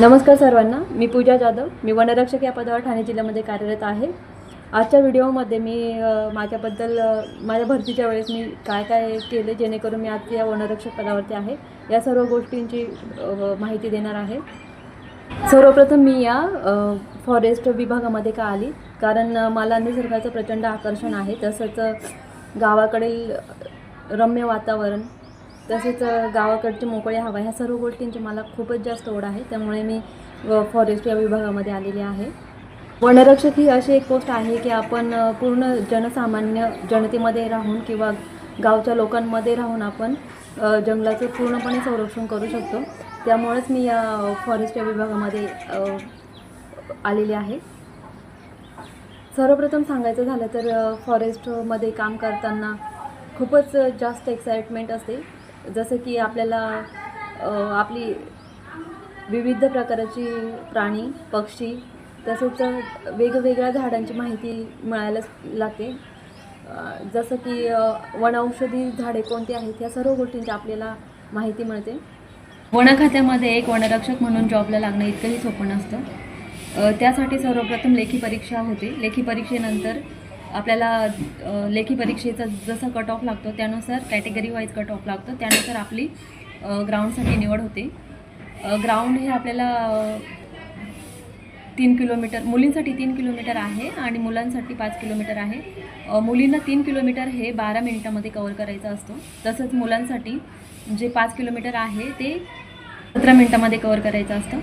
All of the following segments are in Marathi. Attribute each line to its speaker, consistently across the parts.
Speaker 1: नमस्कार सर्वांना मी पूजा जाधव. मी वनरक्षक या पदावर ठाणे जिल्ह्यामध्ये कार्यरत आहे. आजच्या व्हिडिओमध्ये मी माझ्याबद्दल माझ्या भरतीच्या वेळेस मी काय काय केले जेणेकरून मी आज या वनरक्षक पदावरती आहे. या सर्व गोष्टींची माहिती देणार आहे. सर्वप्रथम मी या फॉरेस्ट विभागामध्ये का आली? कारण मला निसर्गाचं प्रचंड आकर्षण आहे. तसंच गावाकडील रम्य वातावरण तसेच गावाकडची मोकळी हवा ह्या सर्व गोष्टींची मला खूपच जास्त ओढ आहे. त्यामुळे मी फॉरेस्ट या विभागामध्ये आलेली आहे. वनरक्षक ही अशी एक गोष्ट आहे की आपण पूर्ण जनसामान्य जनतेमध्ये राहून किंवा गावच्या लोकांमध्ये राहून आपण जंगलाचं पूर्णपणे संरक्षण करू शकतो. त्यामुळेच मी या फॉरेस्ट या विभागामध्ये आलेली आहे. सर्वप्रथम सांगायचं झालं तर फॉरेस्टमध्ये काम करताना खूपच जास्त एक्साइटमेंट असते. जसं की आपल्याला आपली विविध प्रकाराची प्राणी पक्षी तसेच वेगवेगळ्या झाडांची माहिती मिळायला लागते. जसं की वनौषधी झाडे कोणती आहेत या सर्व गोष्टींची आपल्याला माहिती मिळते. वनखात्यामध्ये एक वनरक्षक म्हणून जॉबला लागणं इतकंही सोपं नसतं. त्यासाठी सर्वप्रथम लेखी परीक्षा होते. लेखी परीक्षेनंतर आपल्याला लेखी परीक्षेचा जसा कट ऑफ लागतो त्यानुसार कॅटेगरी वाईज कट ऑफ लागतो. त्यानुसार आपली ग्राउंडसाठी निवड होते. ग्राउंड हे आपल्याला तीन किलोमीटर मुलींसाठी तीन किलोमीटर आहे आणि मुलांसाठी पाच किलोमीटर आहे. मुलींना तीन किलोमीटर हे बारा मिनिटामध्ये कवर करायचं असतो. तसंच मुलांसाठी जे पाच किलोमीटर आहे ते सतरा मिनिटामध्ये कवर करायचं असतं.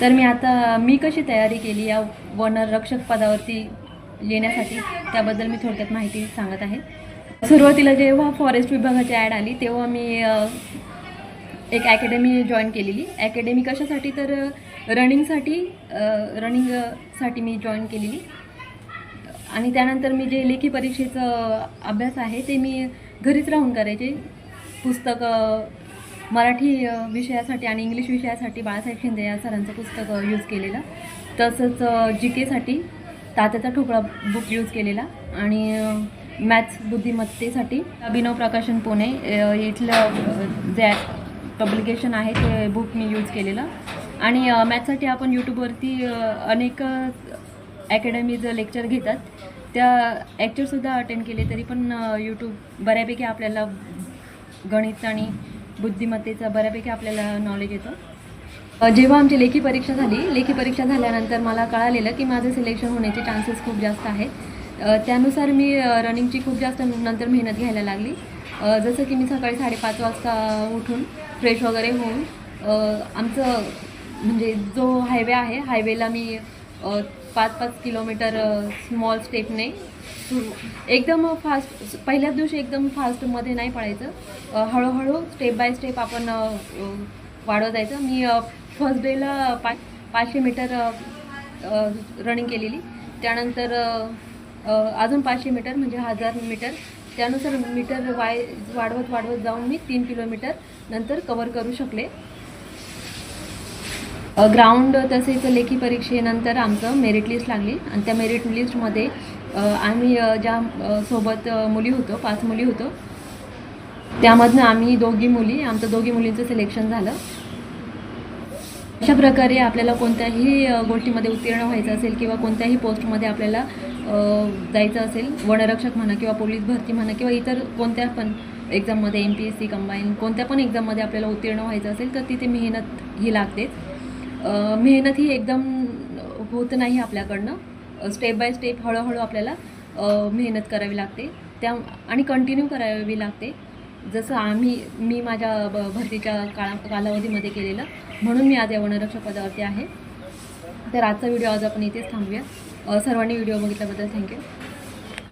Speaker 1: तर मी आता मी कशी तयारी केली या वनरक्षक पदावरती येण्यासाठी. त्याबद्दल मी थोडक्यात माहिती सांगत आहे. सुरुवातीला जेव्हा फॉरेस्ट विभागाची ॲड आली तेव्हा मी एक अकॅडमी जॉईन केलेली. अकॅडमी कशासाठी? तर रनिंगसाठी रनिंगसाठी मी जॉईन केलेली. आणि त्यानंतर मी जे लेखी परीक्षेचं अभ्यास आहे ते मी घरीच राहून करायचे. पुस्तकं मराठी विषयासाठी आणि इंग्लिश विषयासाठी बाळासाहेब शिंदे या सरांचं पुस्तक यूज केलेलं. तसंच जी केसाठी तात्याचा ठोकळा बुक यूज केलेला. आणि मॅथ्स बुद्धिमत्तेसाठी अभिनव प्रकाशन पुणे इथलं जे पब्लिकेशन आहे ते बुक मी यूज केलेलं. आणि मॅथ्ससाठी आपण यूट्यूबवरती अनेक अकॅडमीज लेक्चर घेतात. त्या ॲक्चरसुद्धा अटेंड केले तरी पण यूट्यूब बऱ्यापैकी आपल्याला गणित आणि बुद्धिमत्तेचा बऱ्यापैकी आपल्याला नॉलेज येतं. जेव्हा आमची लेखी परीक्षा झाली लेखी परीक्षा झाल्यानंतर मला कळालेलं की माझं सिलेक्शन होण्याचे चान्सेस खूप जास्त आहेत. त्यानुसार मी रनिंगची खूप जास्त नंतर मेहनत घ्यायला लागली. जसं की मी सकाळी साडेपाच वाजता उठून फ्रेश वगैरे होऊन आमचं म्हणजे जो हायवे आहे हायवेला मी पाच पाच किलोमीटर स्मॉल स्टेपने एकदम फास्ट पहिल्याच दिवशी एकदम फास्टमध्ये नाही पडायचं हळूहळू स्टेप बाय स्टेप आपण वाढवत जायचं मी फर्स्ट डेला पा पाचशे मीटर रनिंग केलेली. त्यानंतर अजून पाचशे मीटर म्हणजे हजार मीटर त्यानुसार मीटर वाय वाढवत वाढवत जाऊन मी तीन किलोमीटर नंतर कवर करू शकले. ग्राउंड तसेच लेखी परीक्षेनंतर आमचं मेरिट लिस्ट लागली. आणि त्या मेरिट लिस्टमध्ये आम्ही ज्या सोबत मुली होतो पाच मुली होतो त्यामधनं आम्ही दोघी मुली आमचं दोघी मुलींचं सिलेक्शन झालं. अशा प्रकारे आपल्याला कोणत्याही गोष्टीमध्ये उत्तीर्ण व्हायचं असेल किंवा कोणत्याही पोस्टमध्ये आपल्याला जायचं असेल वनरक्षक म्हणा किंवा पोलीस भरती म्हणा किंवा इतर कोणत्या पण एक्झाममध्ये M P S C combine कोणत्या पण एक्झाममध्ये आपल्याला उत्तीर्ण व्हायचं असेल तर तिथे मेहनत ही लागतेच. मेहनत ही एकदम होत नाही आपल्याकडनं. स्टेप बाय स्टेप हळूहळू आपल्याला मेहनत करावी लागते. त्या आणि कंटिन्यू करावी लागते. जसं आम्ही मी माझ्या ब भरतीच्या काळा कालावधीमध्ये केलेलं म्हणून मी आज या वनरक्षक पदावरती आहे. तर आजचा व्हिडिओ आज आपण इथेच थांबूया. सर्वांनी व्हिडिओ बघितल्याबद्दल थँक्यू.